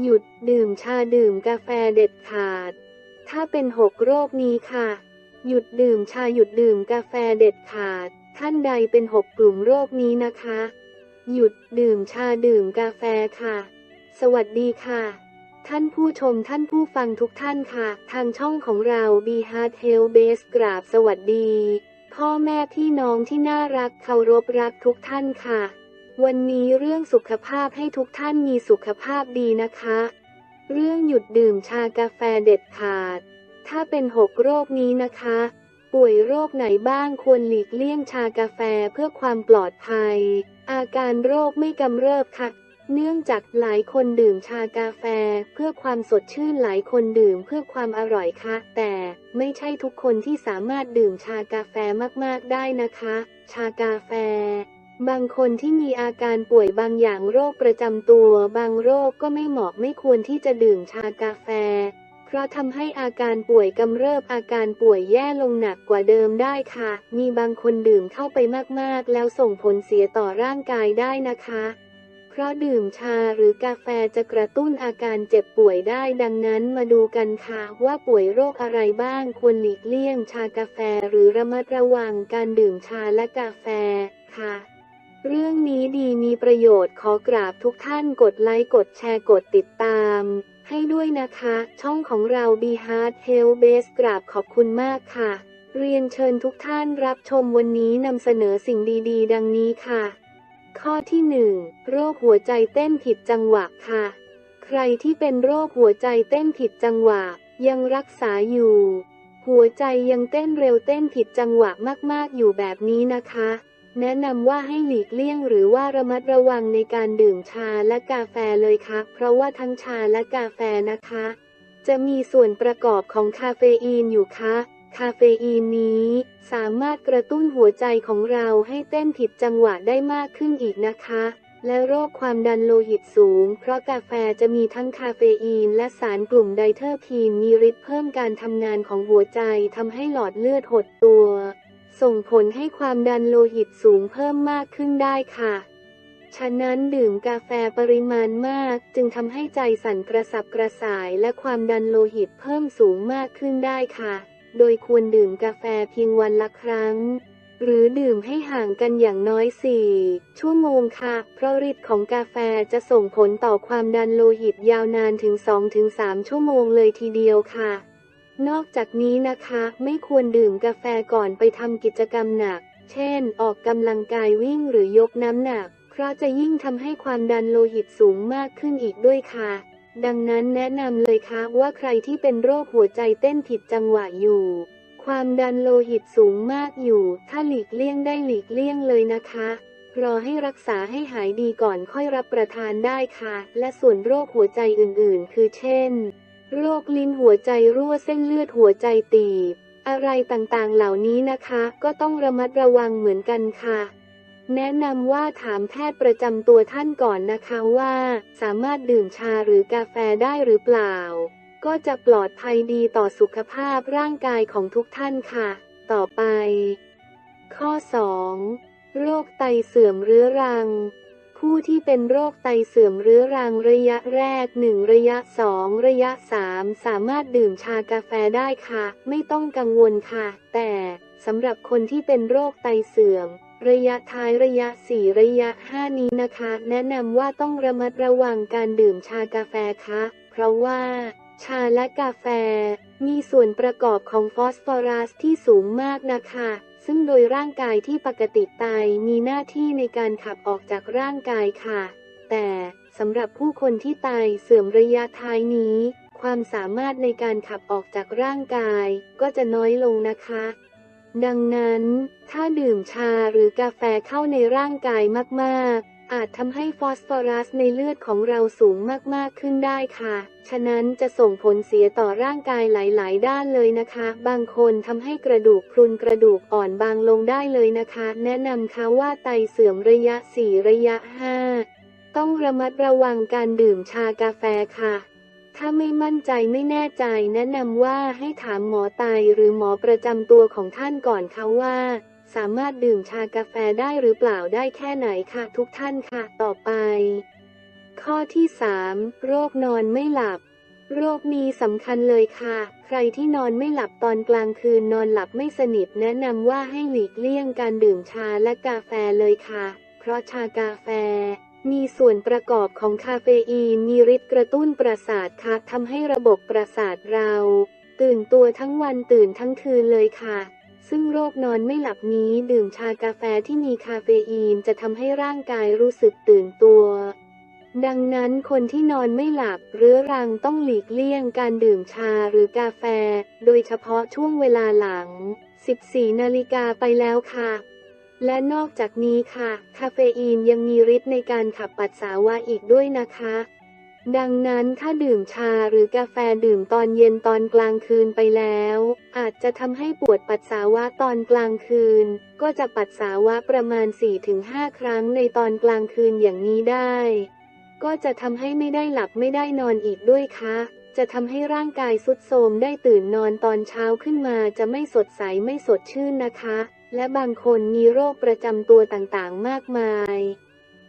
หยุดดื่มชาดื่มกาแฟเด็ดขาด ถ้าเป็นหกโรคนี้ค่ะ หยุดดื่มชาหยุดดื่มกาแฟเด็ดขาด ท่านใดเป็นหกกลุ่มโรคนี้นะคะ หยุดดื่มชาดื่มกาแฟค่ะ สวัสดีค่ะ ท่านผู้ชมท่านผู้ฟังทุกท่านค่ะ ทางช่องของเรา b h a r t Health Base กราบสวัสดี พ่อแม่พี่น้องที่น่ารักเคารพรักทุกท่านค่ะ วันนี้เรื่องสุขภาพให้ทุกท่านมีสุขภาพดีนะคะ เรื่องหยุดดื่มชากาแฟเด็ดขาด ถ้าเป็นหกโรคนี้นะคะ ป่วยโรคไหนบ้างควรหลีกเลี่ยงชากาแฟเพื่อความปลอดภัย อาการโรคไม่กำเริบค่ะ เนื่องจากหลายคนดื่มชากาแฟเพื่อความสดชื่นหลายคนดื่มเพื่อความอร่อยค่ะ แต่ไม่ใช่ทุกคนที่สามารถดื่มชากาแฟมากๆได้นะคะ ชากาแฟ บางคนที่มีอาการป่วยบางอย่างโรคประจำตัว บางโรคก็ไม่เหมาะไม่ควรที่จะดื่มชากาแฟ เพราะทำให้อาการป่วยกำเริบอาการป่วยแย่ลงหนักกว่าเดิมได้ค่ะ มีบางคนดื่มเข้าไปมากๆ แล้วส่งผลเสียต่อร่างกายได้นะคะ เพราะดื่มชาหรือกาแฟจะกระตุ้นอาการเจ็บป่วยได้ดังนั้นมาดูกันค่ะว่าป่วยโรคอะไรบ้างควรหลีกเลี่ยงชากาแฟหรือระมัดระวังการดื่มชาและกาแฟค่ะ เรื่องนี้ดีมีประโยชน์ขอกราบทุกท่านกดไลค์กดแชร์กดติดตาม ให้ด้วยนะคะ ช่องของเรา b h a r t Health Base กราบขอบคุณมากค่ะ เรียนเชิญทุกท่านรับชมวันนี้นำเสนอสิ่งดีๆ ดังนี้ค่ะ ข้อที่ 1 โรคหัวใจเต้นผิดจังหวะค่ะ ใครที่เป็นโรคหัวใจเต้นผิดจังหวะ ยังรักษาอยู่ หัวใจยังเต้นเร็วเต้นผิดจังหวะมากๆอยู่แบบนี้นะคะ แนะนำว่าให้หลีกเลี่ยงหรือว่าระมัดระวังในการดื่มชาและกาแฟเลยค่ะ เพราะว่าทั้งชาและกาแฟนะคะ จะมีส่วนประกอบของคาเฟอีนอยู่ค่ะ คาเฟอีนนี้สามารถกระตุ้นหัวใจของเราให้เต้นผิดจังหวะได้มากขึ้นอีกนะคะ และโรคความดันโลหิตสูง เพราะกาแฟจะมีทั้งคาเฟอีนและสารกลุ่มไดเทอร์พีนมีฤทธิ์เพิ่มการทำงานของหัวใจทำให้หลอดเลือดหดตัว ส่งผลให้ความดันโลหิตสูงเพิ่มมากขึ้นได้ค่ะ ฉะนั้นดื่มกาแฟปริมาณมากจึงทำให้ใจสั่นกระสับกระส่ายและความดันโลหิตเพิ่มสูงมากขึ้นได้ค่ะ โดยควรดื่มกาแฟเพียงวันละครั้ง หรือดื่มให้ห่างกันอย่างน้อย 4 ชั่วโมงค่ะ เพราะฤทธิ์ของกาแฟจะส่งผลต่อความดันโลหิตยาวนานถึง 2-3 ชั่วโมงเลยทีเดียวค่ะ นอกจากนี้นะคะ ไม่ควรดื่มกาแฟก่อนไปทำกิจกรรมหนัก เช่น ออกกำลังกายวิ่งหรือยกน้ำหนัก เพราะจะยิ่งทำให้ความดันโลหิตสูงมากขึ้นอีกด้วยค่ะ ดังนั้นแนะนำเลยค่ะว่าใครที่เป็นโรคหัวใจเต้นผิดจังหวะอยู่ ความดันโลหิตสูงมากอยู่ ถ้าหลีกเลี่ยงได้หลีกเลี่ยงเลยนะคะรอให้รักษาให้หายดีก่อนค่อยรับประทานได้ค่ะ และส่วนโรคหัวใจอื่นๆ คือเช่น โรคลิ้นหัวใจรั่วเส้นเลือดหัวใจตีบ อะไรต่างๆเหล่านี้นะคะ ก็ต้องระมัดระวังเหมือนกันค่ะ แนะนำว่าถามแพทย์ประจำตัวท่านก่อนนะคะว่า สามารถดื่มชาหรือกาแฟได้หรือเปล่า ก็จะปลอดภัยดีต่อสุขภาพร่างกายของทุกท่านค่ะ ต่อไป ข้อ 2 โรคไตเสื่อมเรื้อรัง ผู้ที่เป็นโรคไตเสื่อมเรื้อรังระยะแรก 1 ระยะ 2 ระยะ 3 สามารถดื่มชากาแฟได้ค่ะ ไม่ต้องกังวลค่ะ แต่สำหรับคนที่เป็นโรคไตเสื่อม ระยะท้ายระยะ 4 ระยะ 5 นี้นะคะ แนะนำว่าต้องระมัดระวังการดื่มชากาแฟค่ะ เพราะว่า ชาและกาแฟ มีส่วนประกอบของฟอสฟอรัสที่สูงมากนะคะ ซึ่งโดยร่างกายที่ปกติไตมีหน้าที่ในการขับออกจากร่างกายค่ะ แต่สำหรับผู้คนที่ไตเสื่อมระยะท้ายนี้ ความสามารถในการขับออกจากร่างกาย ก็จะน้อยลงนะคะ ดังนั้น ถ้าดื่มชาหรือกาแฟเข้าในร่างกายมากๆ อาจทำให้ฟอสฟอรัสในเลือดของเราสูงมากๆขึ้นได้ค่ะ ฉะนั้นจะส่งผลเสียต่อร่างกายหลายๆ ด้านเลยนะคะ บางคนทำให้กระดูกพรุนกระดูกอ่อนบางลงได้เลยนะคะ แนะนำค่ะว่าไตเสื่อมระยะ 4 ระยะ 5 ต้องระมัดระวังการดื่มชากาแฟค่ะถ้าไม่มั่นใจไม่แน่ใจแนะนำว่าให้ถามหมอไตหรือหมอประจำตัวของท่านก่อนค่ะว่า สามารถดื่มชากาแฟได้หรือเปล่าได้แค่ไหนค่ะทุกท่านค่ะ ต่อไป ข้อที่ 3 โรคนอนไม่หลับ โรคนี้สำคัญเลยค่ะ ใครที่นอนไม่หลับตอนกลางคืนนอนหลับไม่สนิทแนะนำว่าให้หลีกเลี่ยงการดื่มชาและกาแฟเลยค่ะ เพราะชากาแฟมีส่วนประกอบของคาเฟอีนมีฤทธิ์กระตุ้นประสาทค่ะทำให้ระบบประสาทเรา ตื่นตัวทั้งวันตื่นทั้งคืนเลยค่ะ ซึ่งโรคนอนไม่หลับนี้ดื่มชากาแฟที่มีคาเฟอีนจะทำให้ร่างกายรู้สึกตื่นตัว ดังนั้นคนที่นอนไม่หลับเรื้อรังต้องหลีกเลี่ยงการดื่มชาหรือกาแฟ โดยเฉพาะช่วงเวลาหลัง 14 นาฬิกาไปแล้วค่ะ และนอกจากนี้ค่ะ คาเฟอีนยังมีฤทธิ์ในการขับปัสสาวะอีกด้วยนะคะ ดังนั้นถ้าดื่มชาหรือกาแฟดื่มตอนเย็นตอนกลางคืนไปแล้ว อาจจะทำให้ปวดปัสสาวะตอนกลางคืน ก็จะปัสสาวะประมาณ 4-5 ครั้งในตอนกลางคืนอย่างนี้ได้ ก็จะทำให้ไม่ได้หลับไม่ได้นอนอีกด้วยคะ จะทำให้ร่างกายสุดโทรมได้ตื่นนอนตอนเช้าขึ้นมาจะไม่สดใสไม่สดชื่นนะคะ และบางคนมีโรคประจำตัวต่างๆ มากมาย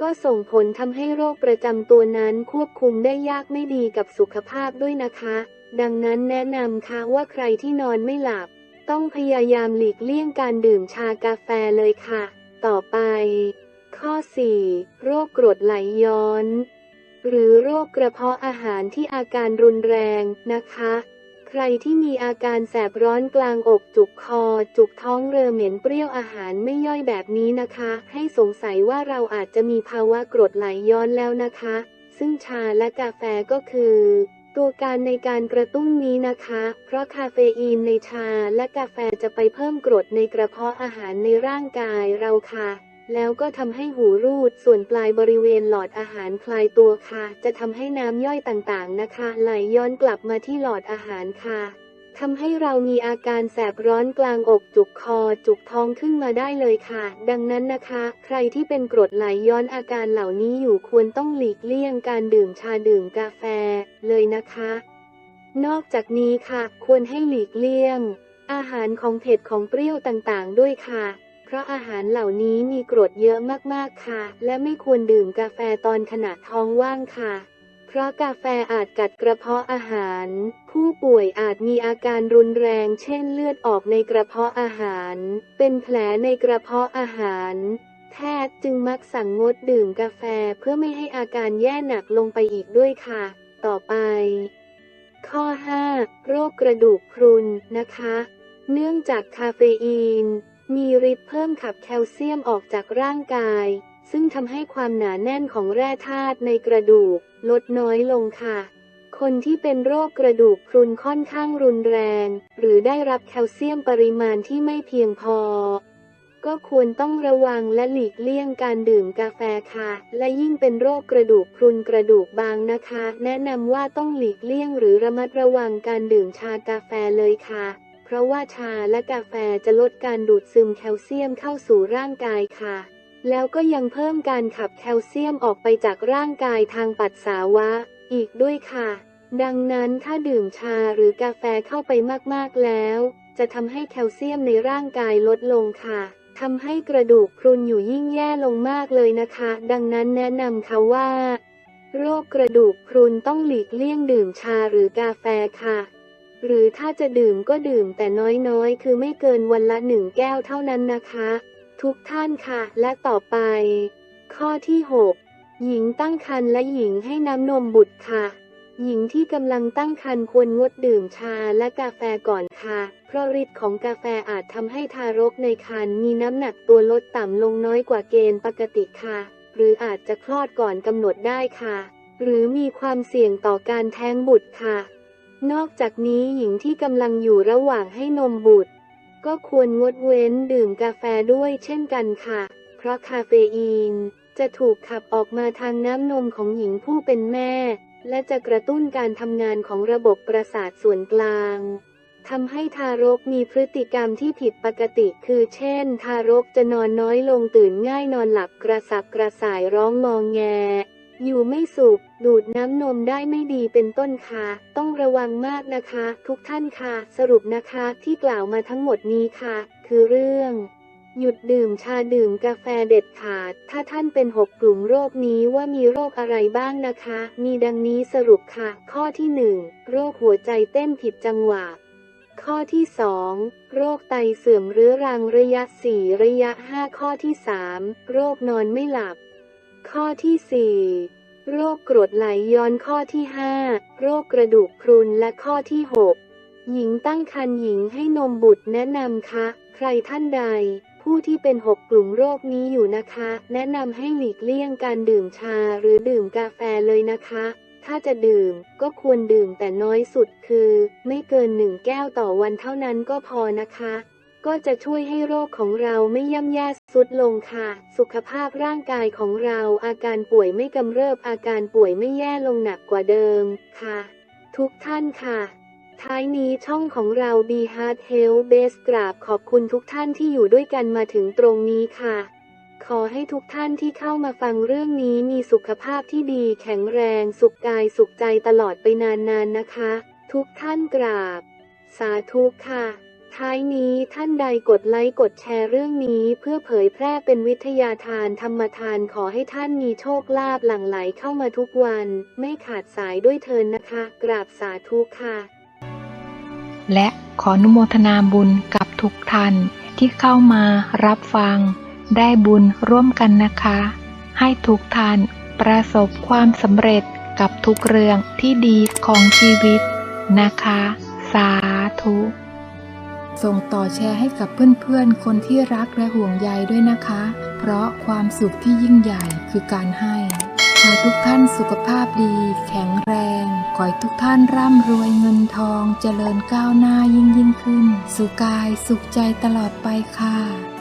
ก็ส่งผลทำให้โรคประจำตัวนั้นควบคุมได้ยากไม่ดีกับสุขภาพด้วยนะคะ ดังนั้นแนะนำค่ะว่าใครที่นอนไม่หลับ ต้องพยายามหลีกเลี่ยงการดื่มชากาแฟเลยค่ะ ต่อไป ข้อ 4 โรคกรดไหลย้อน หรือโรคกระเพาะอาหารที่อาการรุนแรงนะคะ ใครที่มีอาการแสบร้อนกลางอกจุกคอ จุกท้องเรอเหม็นเปรี้ยวอาหารไม่ย่อยแบบนี้นะคะ ให้สงสัยว่าเราอาจจะมีภาวะกรดไหลย้อนแล้วนะคะ ซึ่งชาและกาแฟก็คือ ตัวการในการกระตุ้นนี้นะคะ เพราะคาเฟอีนในชาและกาแฟจะไปเพิ่มกรดในกระเพาะอาหารในร่างกายเราค่ะ แล้วก็ทำให้หูรูดส่วนปลายบริเวณหลอดอาหารคลายตัวค่ะ จะทำให้น้ำย่อยต่างๆนะคะ ไหลย้อนกลับมาที่หลอดอาหารค่ะทำให้เรามีอาการแสบร้อนกลางอกจุกคอ จุกท้องขึ้นมาได้เลยค่ะ ดังนั้นนะคะ ใครที่เป็นกรดไหลย้อนอาการเหล่านี้อยู่ควรต้องหลีกเลี่ยงการดื่มชาดื่มกาแฟเลยนะคะ นอกจากนี้ค่ะ ควรให้หลีกเลี่ยง อาหารของเผ็ดของเปรี้ยวต่างๆ ด้วยค่ะ เพราะอาหารเหล่านี้มีกรดเยอะมากๆค่ะ และไม่ควรดื่มกาแฟตอนขณะท้องว่างค่ะ เพราะกาแฟอาจกัดกระเพาะอาหาร ผู้ป่วยอาจมีอาการรุนแรง เช่นเลือดออกในกระเพาะอาหาร เป็นแผลในกระเพาะอาหาร แพทย์จึงมักสั่งงดดื่มกาแฟเพื่อไม่ให้อาการแย่หนักลงไปอีกด้วยค่ะ ต่อไป ข้อ 5 โรคกระดูกพรุนนะคะ เนื่องจากคาเฟอีน มีฤทธิ์เพิ่มขับแคลเซียมออกจากร่างกาย ซึ่งทำให้ความหนาแน่นของแร่ธาตุในกระดูก ลดน้อยลงค่ะ คนที่เป็นโรคกระดูกพรุนค่อนข้างรุนแรง หรือได้รับแคลเซียมปริมาณที่ไม่เพียงพอ ก็ควรต้องระวังและหลีกเลี่ยงการดื่มกาแฟค่ะ และยิ่งเป็นโรคกระดูกพรุนกระดูกบางนะคะ แนะนำว่าต้องหลีกเลี่ยงหรือระมัดระวังการดื่มชากาแฟเลยค่ะ เพราะว่าชาและกาแฟจะลดการดูดซึมแคลเซียมเข้าสู่ร่างกายค่ะ แล้วก็ยังเพิ่มการขับแคลเซียมออกไปจากร่างกายทางปัสสาวะ อีกด้วยค่ะ ดังนั้นถ้าดื่มชาหรือกาแฟเข้าไปมากๆแล้ว จะทำให้แคลเซียมในร่างกายลดลงค่ะทำให้กระดูกพรุนอยู่ยิ่งแย่ลงมากเลยนะคะ ดังนั้นแนะนำค่ะว่า โรคกระดูกพรุนต้องหลีกเลี่ยงดื่มชาหรือกาแฟค่ะ หรือถ้าจะดื่มก็ดื่มแต่น้อยๆ คือไม่เกินวันละหนึ่งแก้วเท่านั้นนะคะ ทุกท่านค่ะ และต่อไป ข้อที่ 6 หญิงตั้งครรภ์และหญิงให้น้ำนมบุตรค่ะ หญิงที่กำลังตั้งครรภ์ควรงดดื่มชาและกาแฟก่อนค่ะ เพราะฤทธิ์ของกาแฟอาจทำให้ทารกในครรภ์มีน้ำหนักตัวลดต่ำลงน้อยกว่าเกณฑ์ปกติค่ะ หรืออาจจะคลอดก่อนกำหนดได้ค่ะ หรือมีความเสี่ยงต่อการแท้งบุตรค่ะ นอกจากนี้หญิงที่กำลังอยู่ระหว่างให้นมบุตร ก็ควรงดเว้นดื่มกาแฟด้วยเช่นกันค่ะ เพราะคาเฟอีนจะถูกขับออกมาทางน้ำนมของหญิงผู้เป็นแม่ และจะกระตุ้นการทำงานของระบบประสาทส่วนกลางทำให้ทารกมีพฤติกรรมที่ผิดปกติ คือเช่น ทารกจะนอนน้อยลงตื่นง่ายนอนหลับกระสับกระส่ายร้องงองแง อยู่ไม่สุข ดูดน้ำนมได้ไม่ดีเป็นต้นค่ะ ต้องระวังมากนะคะ ทุกท่านค่ะ สรุปนะคะที่กล่าวมาทั้งหมดนี้ค่ะ คือเรื่อง หยุดดื่มชาดื่มกาแฟเด็ดขาด ถ้าท่านเป็นหกกลุ่มโรคนี้ว่ามีโรคอะไรบ้างนะคะ มีดังนี้สรุปค่ะ ข้อที่หนึ่งโรคหัวใจเต้นผิดจังหวะข้อที่ 2 โรคไตเสื่อมเรื้อรังระยะ 4 ระยะ 5 ข้อที่ 3 โรคนอนไม่หลับ ข้อที่ 4 โรคกรดไหลย้อนข้อที่ 5 โรคกระดูกพรุนและข้อที่ 6 หญิงตั้งครรภ์หญิงให้นมบุตรแนะนำคะ ใครท่านใด ผู้ที่เป็น 6 กลุ่มโรคนี้อยู่นะคะ แนะนำให้หลีกเลี่ยงการดื่มชาหรือดื่มกาแฟเลยนะคะ ถ้าจะดื่มก็ควรดื่มแต่น้อยสุดคือ ไม่เกินหนึ่งแก้วต่อวันเท่านั้นก็พอนะคะ ก็จะช่วยให้โรคของเราไม่ย่ำแย่สุดลงค่ะ สุขภาพร่างกายของเราอาการป่วยไม่กำเริบอาการป่วยไม่แย่ลงหนักกว่าเดิมค่ะ ทุกท่านค่ะ ท้ายนี้ช่องของเรา b Heart Health Base กราบขอบคุณทุกท่านที่อยู่ด้วยกันมาถึงตรงนี้ค่ะ ขอให้ทุกท่านที่เข้ามาฟังเรื่องนี้มีสุขภาพที่ดีแข็งแรง สุขกายสุขใจตลอดไปนานๆนะคะ ทุกท่านกราบ สาธุค่ะ ท้ายนี้ท่านใดกดไลค์กดแชร์เรื่องนี้เพื่อเผยแพร่เป็นวิทยาทานธรรมทานขอให้ท่านมีโชคลาภหลั่งไหลเข้ามาทุกวัน ไม่ขาดสายด้วยเทินนะคะ กราบสาธุค่ะ และขออนุโมทนาบุญกับทุกท่านที่เข้ามารับฟัง ได้บุญร่วมกันนะคะ ให้ทุกท่านประสบความสำเร็จกับทุกเรื่องที่ดีของชีวิตนะคะ สาธุ ส่งต่อแชร์ให้กับเพื่อนๆ คนที่รักและห่วงใยด้วยนะคะ เพราะความสุขที่ยิ่งใหญ่คือการให้ขอทุกท่านสุขภาพดี แข็งแรง ขอให้ทุกท่านร่ำรวยเงินทอง เจริญก้าวหน้ายิ่งยิ่งขึ้น สุขกายสุขใจตลอดไปค่ะ